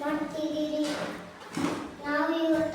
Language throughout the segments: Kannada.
ನೋಡ್ತಿದ್ದೀರಿ ನಾವು ಇವತ್ತ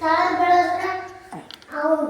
ತಾಳ ಬೆಳೆದ್ರೆ ಅವ್ನು